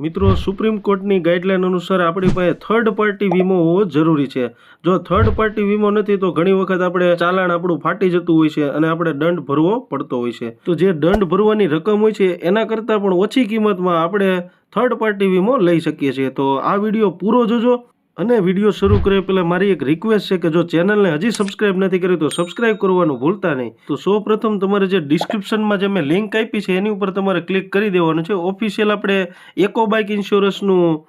મિત્રો સુપ્રીમ કોર્ટની ગાઈડલાઈન અનુસાર આપણી પાસે થર્ડ પાર્ટી વીમો હોવો જરૂરી છે. જો થર્ડ પાર્ટી વીમો નથી, તો ઘણી વખત આપણે ચાલાણ આપણું ફાટી જતું હોય છે અને આપણે દંડ ભરવો પડતો હોય છે. તો જે દંડ ભરવાની રકમ હોય છે, એના કરતાં પણ ઓછી કિંમતમાં આપણે થર્ડ પાર્ટી વીમો લઈ શકીએ છીએ. તો આ વીડિયો પૂરો જોજો. અને વીડિયો શરૂ કરે પહેલાં મારી એક રિક્વેસ્ટ છે કે જો ચેનલને હજી સબસ્ક્રાઇબ નથી કરી તો સબસ્ક્રાઇબ કરવાનું ભૂલતા નહીં. તો સૌ પ્રથમ તમારે જે ડિસ્ક્રિપ્શનમાં જે મેં લિંક આપી છે એની ઉપર તમારે ક્લિક કરી દેવાનું છે. ઓફિશિયલ આપણે એકો બાઇક ઇન્સ્યોરન્સનું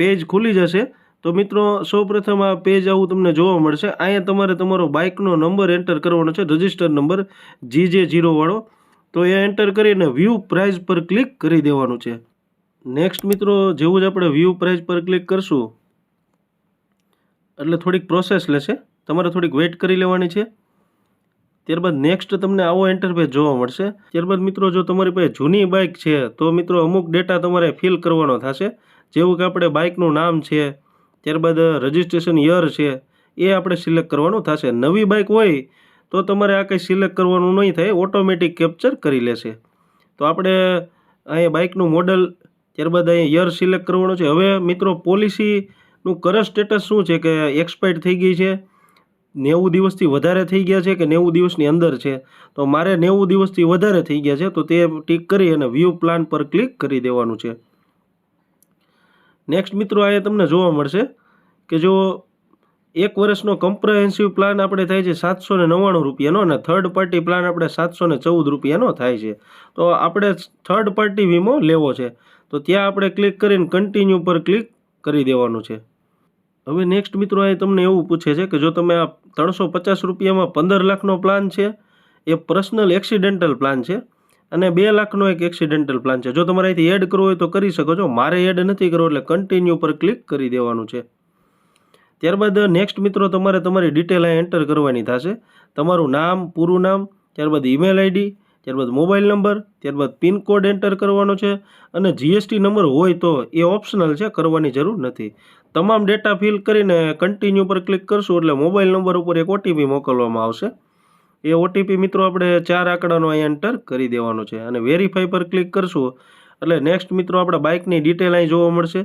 પેજ ખુલી જશે. તો મિત્રો સૌપ્રથમ આ પેજ આવું તમને જોવા મળશે. અહીંયા તમારે તમારો બાઇકનો નંબર એન્ટર કરવાનો છે. રજિસ્ટર નંબર જી જે જીરોવાળો તો એ એન્ટર કરીને વ્યૂ પ્રાઇઝ પર ક્લિક કરી દેવાનું છે. નેક્સ્ટ મિત્રો, જેવું જ આપણે વ્યૂ પ્રાઇઝ પર ક્લિક કરશું એટલે થોડીક પ્રોસેસ લેશે. તમારે થોડીક વેઇટ કરી લેવાની છે. ત્યારબાદ નેક્સ્ટ તમને આવો ઇન્ટરફેસ જોવા મળશે. ત્યારબાદ મિત્રો, જો તમારી પાસે જૂની બાઇક છે, તો મિત્રો અમુક ડેટા તમારે ફિલ કરવાનો થશે. જેવું કે આપણે બાઇકનું નામ છે, ત્યારબાદ રજિસ્ટ્રેશન યર છે, એ આપણે સિલેક્ટ કરવાનું થશે. નવી બાઇક હોય, તો તમારે આ કંઈ સિલેક્ટ કરવાનું નહીં થાય ઓટોમેટિક કેપ્ચર કરી લેશે. તો આપણે અહીંયા બાઇકનું મોડલ ત્યારબાદ અહીંયા યર સિલેક્ટ કરવાનું છે. હવે મિત્રો પોલિસીનું કરંટ સ્ટેટસ શું છે કે એક્સપાયર્ડ થઈ ગઈ છે? નેવું દિવસથી વધારે થઈ ગયા છે કે નેવું દિવસની અંદર છે? તો મારે નેવું દિવસથી વધારે થઈ ગયા છે, તો તે ટીક કરી અને વ્યૂ પ્લાન પર ક્લિક કરી દેવાનું છે. નેક્સ્ટ મિત્રો અહીંયા તમને જોવા મળશે કે જો એક વર્ષનો કમ્પ્રહેન્સિવ પ્લાન આપણે થાય છે સાતસો ને નવ્વાણું રૂપિયાનો અને થર્ડ પાર્ટી પ્લાન આપણે સાતસો ને ચૌદ રૂપિયાનો થાય છે. તો આપણે થર્ડ પાર્ટી વીમો લેવો છે. તો ત્યાં આપણે ક્લિક કરીને કન્ટિન્યુ પર ક્લિક કરી દેવાનું છે. હવે નેક્સ્ટ મિત્રો એ તમને એવું પૂછે છે કે જો તમે આ ત્રણસો પચાસ રૂપિયામાં પંદર લાખનો પ્લાન છે, એ પર્સનલ એક્સિડેન્ટલ પ્લાન છે અને બે લાખનો એક એક્સિડેન્ટલ પ્લાન છે. જો તમારે અહીંથી એડ કરવો હોય તો કરી શકો છો. મારે એડ નથી કરવો એટલે કન્ટિન્યુ પર ક્લિક કરી દેવાનું છે. ત્યારબાદ નેક્સ્ટ મિત્રો તમારે તમારી ડિટેલ અહીં એન્ટર કરવાની થશે. તમારું નામ, પૂરું નામ, ત્યારબાદ ઈમેલ આઈડી ત્યારબાદ મોબાઈલ નંબર, ત્યારબાદ પિનકોડ એન્ટર કરવાનો છે અને જીએસટી નંબર હોય તો એ ઓપ્શનલ છે, કરવાની જરૂર નથી. તમામ ડેટા ફિલ કરીને કન્ટિન્યુ પર ક્લિક કરશું એટલે મોબાઈલ નંબર ઉપર એક ઓટીપી મોકલવામાં આવશે. એ ઓટીપી મિત્રો આપણે ચાર આંકડાનો અહીં એન્ટર કરી દેવાનો છે અને વેરીફાઈ પર ક્લિક કરશું એટલે નેક્સ્ટ મિત્રો આપણે બાઇકની ડિટેલ અહીં જોવા મળશે.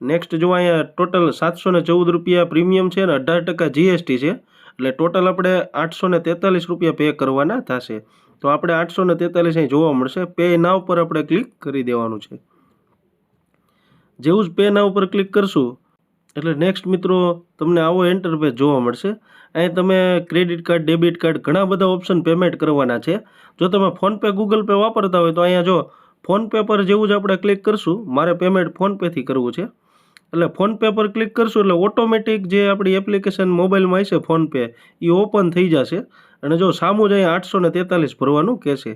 નેક્સ્ટ જો અહીંયા ટોટલ સાતસો ને ચૌદ રૂપિયા પ્રીમિયમ છે અને અઢાર ટકા જીએસટી છે, એટલે ટોટલ આપણે આઠસો ને તેતાલીસ રૂપિયા પે કરવાના થશે. તો આપણે આઠસો ને તેતાલીસ અહીં જોવા મળશે. પે ના પર આપણે ક્લિક કરી દેવાનું છે. જેવું જ પે ના ઉપર ક્લિક કરશું, એટલે નેક્સ્ટ મિત્રો તમને આવો એન્ટરપેજ જોવા મળશે. અહીં તમે ક્રેડિટ કાર્ડ ડેબિટ કાર્ડ ઘણા બધા ઓપ્શન પેમેન્ટ કરવાના છે. જો તમે ફોનપે ગૂગલ પે વાપરતા હોય તો અહીંયા જો ફોનપે પર જેવું જ આપણે ક્લિક કરશું, મારે પેમેન્ટ ફોનપેથી કરવું છે. એટલે ફોનપે પર ક્લિક કરશું એટલે ઓટોમેટિક જે આપણી એપ્લિકેશન મોબાઈલમાં હશે ફોનપે એ ઓપન થઈ જશે. અને જો સામું જ અહીંયા આઠસો ને તેતાલીસ ભરવાનું કહેશે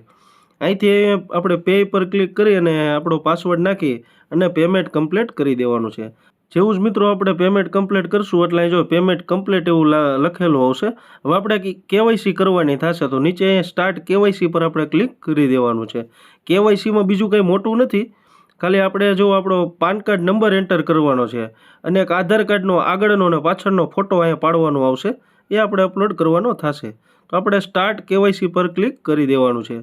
અહીંથી આપણે પે પર ક્લિક કરી અને આપણો પાસવર્ડ નાખી અને પેમેન્ટ કમ્પ્લીટ કરી દેવાનું છે. જેવું જ મિત્રો આપણે પેમેન્ટ કમ્પ્લીટ કરશું એટલે અહીં જો પેમેન્ટ કમ્પ્લીટ એવું લખેલું આવશે. હવે આપણે કેવાયસી કરવાની થશે તો નીચે સ્ટાર્ટ કેવાયસી પર આપણે ક્લિક કરી દેવાનું છે. કેવાયસીમાં બીજું કંઈ મોટું નથી. ખાલી આપણે જો આપણો પાન કાર્ડ નંબર એન્ટર કરવાનો છે અને એક આધાર કાર્ડનો આગળનો અને પાછળનો ફોટો અહીંયા પાડવાનો આવશે. એ આપણે અપલોડ કરવાનો થશે. તો આપણે સ્ટાર્ટ કેવાયસી પર ક્લિક કરી દેવાનું છે.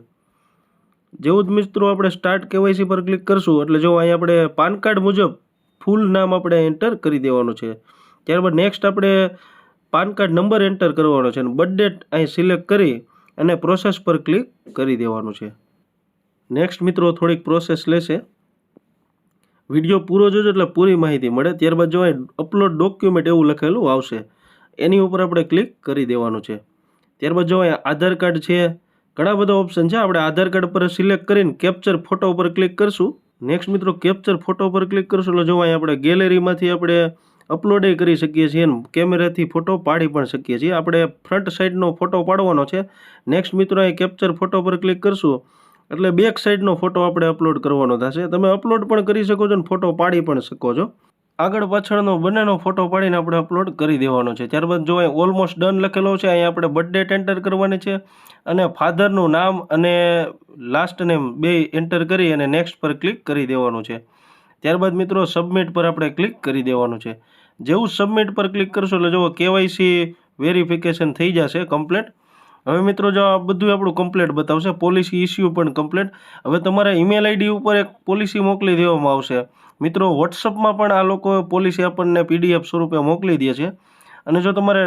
જેવું જ મિત્રો આપણે સ્ટાર્ટ કેવાયસી પર ક્લિક કરશું, એટલે જો અહીં આપણે પાન કાર્ડ મુજબ ફૂલ નામ આપણે એન્ટર કરી દેવાનું છે. ત્યારબાદ નેક્સ્ટ આપણે પાન કાર્ડ નંબર એન્ટર કરવાનો છે અને બર્થડેટ અહીં સિલેક્ટ કરી અને પ્રોસેસ પર ક્લિક કરી દેવાનું છે. નેક્સ્ટ મિત્રો થોડીક પ્રોસેસ લેશે. વીડિયો પૂરો જોજો એટલે પૂરી માહિતી મળે. ત્યારબાદ જો અહીં અપલોડ ડોક્યુમેન્ટ એવું લખેલું આવશે એની ઉપર આપણે ક્લિક કરી દેવાનું છે. ત્યારબાદ જો અહીં આધાર કાર્ડ છે, ઘણા બધા ઓપ્શન છે. આપણે આધાર કાર્ડ પર સિલેક્ટ કરીને કેપ્ચર ફોટો ઉપર ક્લિક કરશું. નેક્સ્ટ મિત્રો કેપ્ચર ફોટો પર ક્લિક કરશું. એટલે જો અહીં આપણે ગેલેરીમાંથી આપણે અપલોડ કરી શકીએ છીએ અને કેમેરાથી ફોટો પાડી પણ શકીએ છીએ. આપણે ફ્રન્ટ સાઈડનો ફોટો પાડવાનો છે. નેક્સ્ટ મિત્રો અહીં કેપ્ચર ફોટો પર ક્લિક કરશું. એટલે બેક સાઈડનો ફોટો આપણે અપલોડ કરવાનો થશે. તમે અપલોડ પણ કરી શકો છો અને ફોટો પાડી પણ શકો છો. આગળ પાછળનો બંનેનો ફોટો પાડીને આપણે અપલોડ કરી દેવાનો છે. ત્યારબાદ જો અહીં ઓલમોસ્ટ ડન લખેલો છે, અહીં આપણે બર્થ ડેટ એન્ટર કરવાની છે અને ફાધરનું નામ અને લાસ્ટ નેમ બે એન્ટર કરી અને નેક્સ્ટ પર ક્લિક કરી દેવાનું છે. ત્યારબાદ મિત્રો સબમિટ પર આપણે ક્લિક કરી દેવાનું છે. જેવું સબમિટ પર ક્લિક કરશો એટલે જુઓ કેવાયસી વેરિફિકેશન થઈ જશે કમ્પ્લીટ હવે મિત્રો જો આ બધું આપણું કમ્પ્લેટ બતાવશે પોલિસી ઇસ્યુ પણ કમ્પ્લેટ હવે તમારા ઈમેલ આઈડી ઉપર એક પોલિસી મોકલી દેવામાં આવશે. મિત્રો વોટ્સઅપમાં પણ આ લોકો પોલિસી આપણને પીડીએફ સ્વરૂપે મોકલી દે છે. અને જો તમારે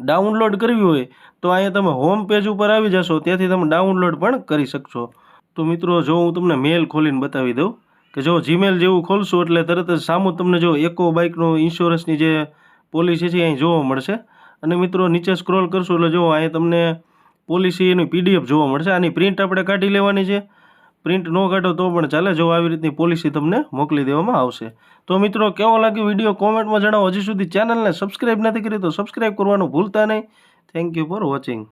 ડાઉનલોડ કરવી હોય, તો અહીંયા તમે હોમ પેજ ઉપર આવી જશો. ત્યાંથી તમે ડાઉનલોડ પણ કરી શકશો. તો મિત્રો, જો હું તમને મેલ ખોલીને બતાવી દઉં કે જો જીમેલ જેવું ખોલશું એટલે તરત જ સામું તમને જો એકો બાઇકનું ઇન્સ્યોરન્સની જે પોલિસી છે અહીં જોવા મળશે. અને મિત્રો, નીચે સ્ક્રોલ કરશું એટલે જો અહીંયા તમને પોલિસીની પીડીએફ જોવા મળશે. આની પ્રિન્ટ આપણે કાઢી લેવાની છે. પ્રિન્ટ ન કાઢો તો પણ ચાલે, જો આવી રીતની પોલિસી તમને મોકલી દેવામાં આવશે. તો મિત્રો, કેવો લાગ્યો વીડિયો? કોમેન્ટમાં જણાવો. હજી સુધી ચેનલને સબસ્ક્રાઇબ નથી કરી તો સબસ્ક્રાઇબ કરવાનું ભૂલતા નહીં. Thank you for watching